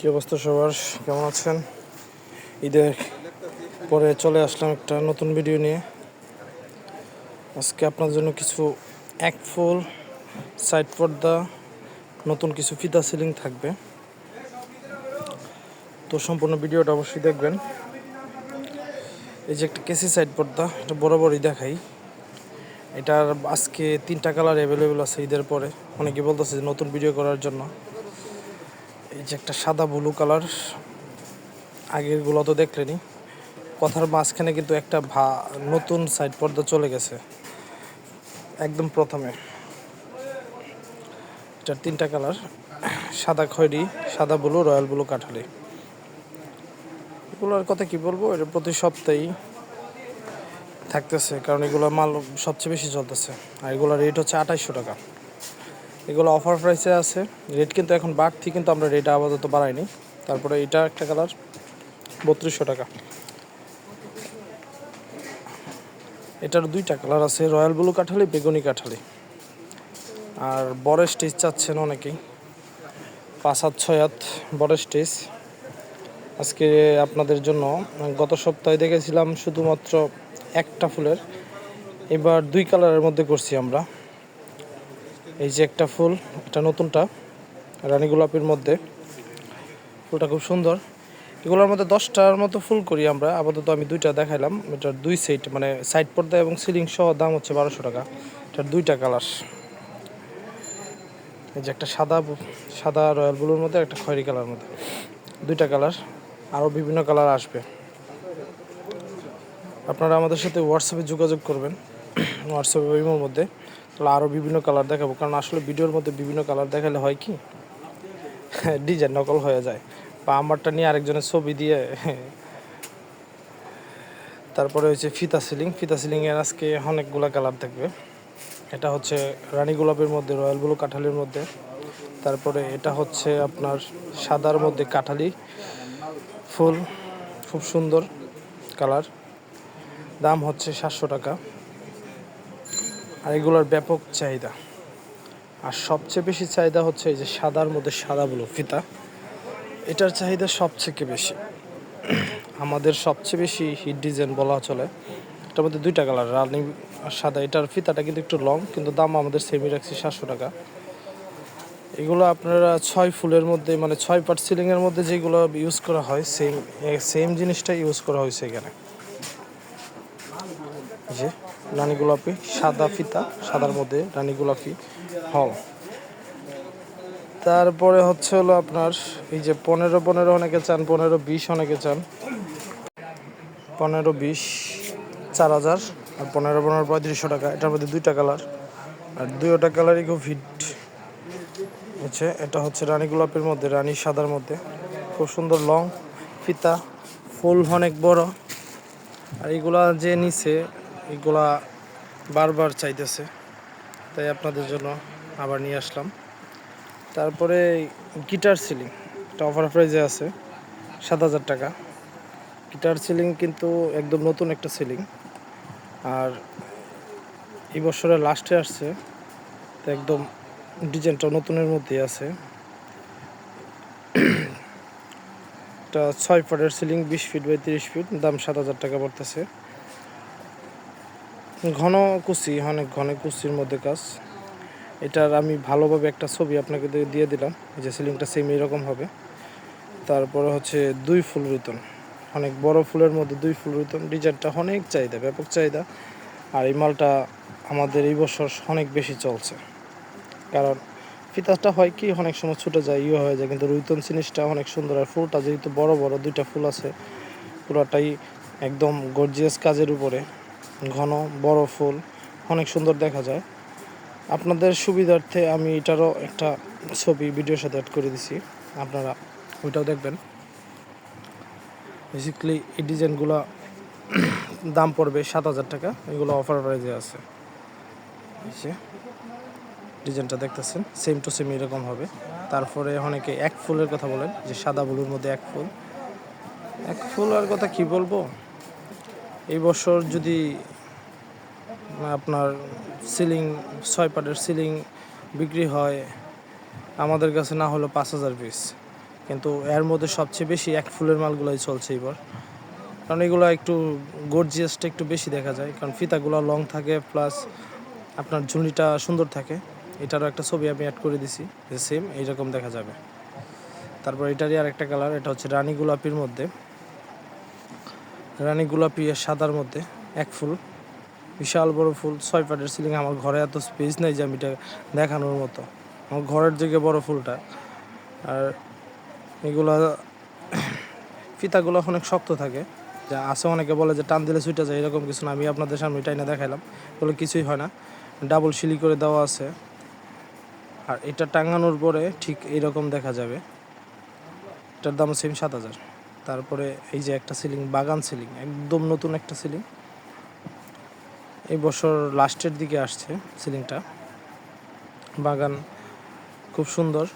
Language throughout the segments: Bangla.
কি অবস্থা সবার? কেমন আছেন? ঈদের পরে চলে আসলাম একটা নতুন ভিডিও নিয়ে। আজকে আপনার জন্য কিছু এক ফুল সাইড পর্দা, নতুন কিছু ফিতা সিলিং থাকবে। তো সম্পূর্ণ ভিডিওটা অবশ্যই দেখবেন। এই যে একটা কেসি সাইড পর্দা, এটা বরাবরই দেখাই। এটার আজকে তিনটা কালার অ্যাভেলেবেল আছে ঈদের পরে। অনেকে বলতেছে যে নতুন ভিডিও করার জন্য। এই যে একটা সাদা ব্লু কালার আগেরগুলো তো দেখলেনি। কথার মাঝখানে কিন্তু একটা ভা, নতুন সাইড পর্দা চলে গেছে। একদম প্রথমে। এটার তিনটা কালার সাদা খয়েরি, সাদা ব্লু রয়্যাল ব্লু কাঠালি। এগুলোর কথা কি বলব? এটা প্রতি সপ্তাহেই থাকতেছে, কারণ এগুলো মাল সবচেয়ে বেশি চলতেছে। আর এগুলোর রেট হচ্ছে আঠাইশশো টাকা। এগুলো অফার প্রাইসে আছে। রেট কিন্তু এখন বাড়তি, কিন্তু আমরা রেট আপাতত বাড়াইনি। তারপরে এটা একটা কালার বত্রিশশো টাকা। এটার দুইটা কালার আছে রয়্যাল ব্লু কাঠালি, বেগুনি কাঠালি। আর বড় স্টেজ চাচ্ছেন অনেকেই। পাঁচ হাত, ছয় হাত বড় স্টেজ আজকে আপনাদের জন্য, গত সপ্তাহে দেখেছিলাম শুধুমাত্র একটা ফুলের। এবার দুই কালারের মধ্যে করছি আমরা। এই যে একটা ফুল, এটা নতুনটা, রানী গোলাপের মধ্যে। ফুলটা খুব সুন্দর। এগুলোর মধ্যে দশটার মতো ফুল করি আমরা। আপাতত আমি দুইটা দেখাইলাম। এটার দুই সেট মানে সাইড পর্দা এবং সিলিং সহ দাম হচ্ছে বারোশো টাকা। এটার দুইটা কালার এই যে একটা সাদা সাদা রয়্যাল ব্লুর মধ্যে একটা খয়েরি কালার মধ্যে। দুইটা কালার আরও বিভিন্ন কালার আসবে। আপনারা আমাদের সাথে হোয়াটসঅ্যাপে যোগাযোগ করবেন। হোয়াটসঅ্যাপে মধ্যে। তাহলে আরও বিভিন্ন কালার দেখাবো। কারণ আসলে ভিডিওর মধ্যে বিভিন্ন কালার দেখালে হয় কি? ডিজাইন নকল হয়ে যায়। বা আমারটা নিয়ে আরেকজনের ছবি দিয়ে তারপরে হচ্ছে ফিতা সিলিং। ফিতা সিলিংয়ের আজকে অনেকগুলা কালার থাকবে। এটা হচ্ছে রানী গোলাপের মধ্যে, রয়্যাল ব্লু কাঠালির মধ্যে। তারপরে এটা হচ্ছে আপনার সাদার মধ্যে কাঁঠালি ফুল। খুব সুন্দর কালার দাম হচ্ছে সাতশো টাকা। আর এগুলোর ব্যাপক চাহিদা। আর সবচেয়ে বেশি চাহিদা হচ্ছে এই যে সাদার মধ্যে সাদা ব্লু ফিতা। এটার চাহিদা সবথেকে বেশি। আমাদের সবচেয়ে বেশি হিট ডিজাইন বলা চলে। এটার মধ্যে দুইটা কালার রানিং আর সাদা। এটার ফিতাটা কিন্তু একটু লং কিন্তু দাম আমাদের সেমি রাখছি সাতশো টাকা। এগুলো আপনারা ছয় ফুলের মধ্যে মানে ছয় পার্ট সিলিংয়ের মধ্যে যেগুলো ইউজ করা হয় সেম সেম জিনিসটা ইউজ করা হয়েছে এখানে। রানী গোলাপি, সাদা ফিতা, সাদার মধ্যে রানী গোলাপি হল। তারপরে হচ্ছে হলো আপনার এই যে পনেরো পনেরো অনেকে চান, পনেরো বিশ অনেকে চান। পনেরো বিশ, চার হাজার, আর পনেরো পনেরো পঁয়ত্রিশশো টাকা, এটার মধ্যে দুইটা কালার। আর দুইটা কালারই খুব হিট। হচ্ছে এটা হচ্ছে রানী গোলাপের মধ্যে, রানী সাদার মধ্যে। খুব সুন্দর লং ফিতা, ফুল অনেক বড়। আর এগুলা যে নিছে এগুলা বারবার চাইতেছে, তাই আপনাদের জন্য আবার নিয়ে আসলাম। তারপরে গিটার সিলিং, এটা অফার প্রাইজে আছে, সাত হাজার টাকা। গিটার সিলিং কিন্তু একদম নতুন একটা সিলিং, আর এই বছরের লাস্টে আসছে, তো একদম ডিজাইনটা নতুনের মধ্যেই আছে। এটা ছয় ফুটের সিলিং, বিশ ফিট বাই তিরিশ ফিট, দাম সাত হাজার টাকা পড়তেছে। ঘন কুচি অনেক ঘন কুচির মধ্যে কাজ। এটার আমি ভালোভাবে একটা ছবি আপনাকে দিয়ে- দিলাম। যে সিলিংটা সেম এরকম হবে। তারপরে হচ্ছে দুই ফুল রুতন অনেক বড় ফুলের মধ্যে দুই ফুল রুতন ডিজাইনটা অনেক চাহিদা, ব্যাপক চাহিদা। আর এই মালটা আমাদের এই বছর অনেক বেশি চলছে। কারণ ফিতাটা হয় কি, অনেক সময় ছুটে যায় ইয়ে হয়ে যায়। কিন্তু রুইতন জিনিসটা অনেক সুন্দর। আর ফুলটা যেহেতু বড় বড়, দুইটা ফুল আছে, পুরোটাই একদম গর্জিয়াস কাজের উপরে। ঘন, বড় ফুল, অনেক সুন্দর দেখা যায়। আপনাদের সুবিধার্থে আমি এটারও একটা ছবি ভিডিওর সাথে অ্যাড করে দিছি। আপনারা ওইটাও দেখবেন। বেসিক্যালি এই ডিজাইনগুলো দাম পড়বে সাত হাজার টাকা। এগুলো অফার প্রাইজে আছে। ডিজাইনটা দেখতেছেন সেম টু সেম এরকম হবে। তারপরে অনেকে এক ফুলের কথা বলেন, যে সাদা ব্লুর মধ্যে এক ফুল। এক ফুল আর কথা কি বলব? এই বছর যদি, আপনার সিলিং ছয় পাটের সিলিং বিক্রি হয়, আমাদের কাছে না হলো পাঁচ হাজার পিস কিন্তু এর মধ্যে সবচেয়ে বেশি এক ফুলের মালগুলোই চলছে এবার। কারণ এগুলো একটু গর্জিয়াসটা একটু বেশি দেখা যায়, কারণ ফিতাগুলো লং থাকে প্লাস আপনার ঝুলিটা সুন্দর থাকে। এটারও একটা ছবি আমি অ্যাড করে দিছি সেম এইরকম দেখা যাবে। তারপর এটারই আর একটা কালার এটা হচ্ছে রানী গোলাপির মধ্যে। রানী গোলাপি আর সাদার মধ্যে এক ফুল, বিশাল বড় ফুল, ছয় পাটের সিলিং আমার ঘরে এত স্পেস নেই যে আমি এটা দেখানোর মতো। আমার ঘরের দিকে বড় ফুলটা। আর এগুলা ফিতাগুলো অনেক শক্ত থাকে। যা আছে অনেকে বলে যে, টান দিলে ছুটে যায়, এরকম কিছু না। আমি আপনাদের সামনে এটাই না দেখাইলাম। বলে কিছুই হয় না। ডাবল সিলি করে দেওয়া আছে। আর এটা টাঙানোর পরে ঠিক এইরকম দেখা যাবে। এটার দাম সেম সাত হাজার। তারপরে এই যে একটা সিলিং, বাগান সিলিং, একদম নতুন একটা সিলিং। এই বছর লাস্টের দিকে আসছে সিলিংটা। বাগান খুব সুন্দর।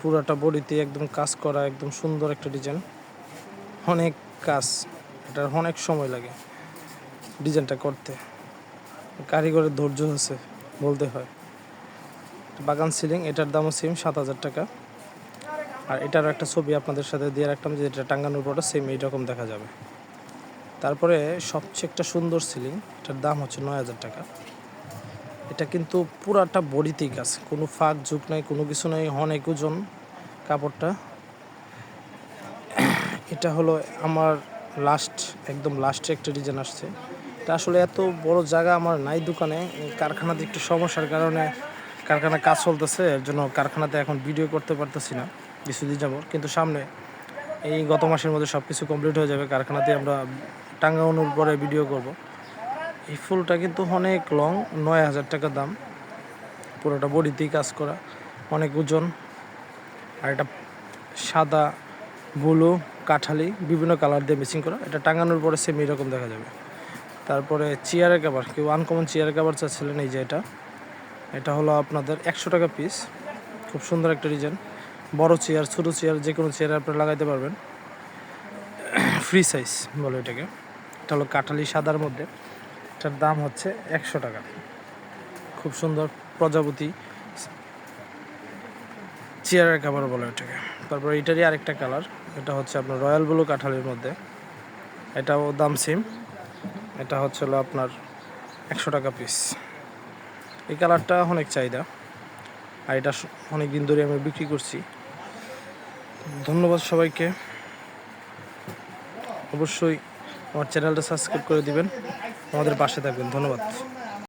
পুরাটা বডিতে একদম কাজ করা, একদম সুন্দর একটা ডিজাইন। অনেক কাজ এটার অনেক সময় লাগে ডিজাইনটা করতে। কারিগরের ধৈর্য আছে বলতে হয়। বাগান সিলিং, এটার দামও সেম সাত হাজার টাকা। আর এটারও একটা ছবি আপনাদের সাথে দিয়ে রাখলাম যে এটা টাঙ্গানোর পরে সেম এইরকম দেখা যাবে। তারপরে সবচেয়ে একটা সুন্দর সিলিং এটার দাম হচ্ছে নয় হাজার টাকা। এটা কিন্তু পুরাটা বডিতেই কাজ কোনো ফাঁক ঝুঁক নাই, কোনো কিছু নাই অনেক ওজন কাপড়টা। এটা হলো আমার লাস্ট একদম লাস্টে একটা ডিজাইন আসছে। এটা আসলে এত বড় জায়গা আমার নাই দোকানে, কারখানাতে একটু সমস্যার কারণে কারখানা কাজ চলতেছে, এর জন্য কারখানাতে এখন ভিডিও করতে পারতেছি না। কিছুদিন যাব। কিন্তু সামনে এই গত মাসের মধ্যে সব কিছু কমপ্লিট হয়ে যাবে। কারখানাতে আমরা টাঙ্গানোর পরে ভিডিও করব। এই ফুলটা কিন্তু অনেক লং নয় হাজার টাকা দাম। পুরোটা বডিতেই কাজ করা। অনেক ওজন। আর এটা সাদা, ব্লু, কাঠালি, বিভিন্ন কালার দিয়ে মিক্সিং করা। এটা টাঙানোর পরে সেম এরকম দেখা যাবে। তারপরে চেয়ারের কাভার কেউ আনকমন চেয়ারের কাভার চাচ্ছিলেন, এই যে এটা। এটা হলো আপনাদের একশো টাকা পিস খুব সুন্দর একটা ডিজাইন বড় চেয়ার ছোটো চেয়ার যে কোনো চেয়ারে আপনারা লাগাইতে পারবেন। ফ্রি সাইজ বলে এটাকে। এটা হলো কাঠালি সাদার মধ্যে। এটার দাম হচ্ছে একশো টাকা। খুব সুন্দর প্রজাপতি চেয়ারের কাভার বলে এটাকে। তারপর এটারই আরেকটা কালার এটা হচ্ছে আপনার রয়্যাল ব্লু কাঁঠালির মধ্যে। এটাও দাম সেম এটা হচ্ছে হলো আপনার একশো টাকা পিস এই কালারটা অনেক চাহিদা। আর এটা অনেক দিন ধরে আমি বিক্রি করছি। ধন্যবাদ সবাইকে। অবশ্যই আমার চ্যানেলটা সাবস্ক্রাইব করে দিবেন। আমাদের পাশে থাকবেন। ধন্যবাদ।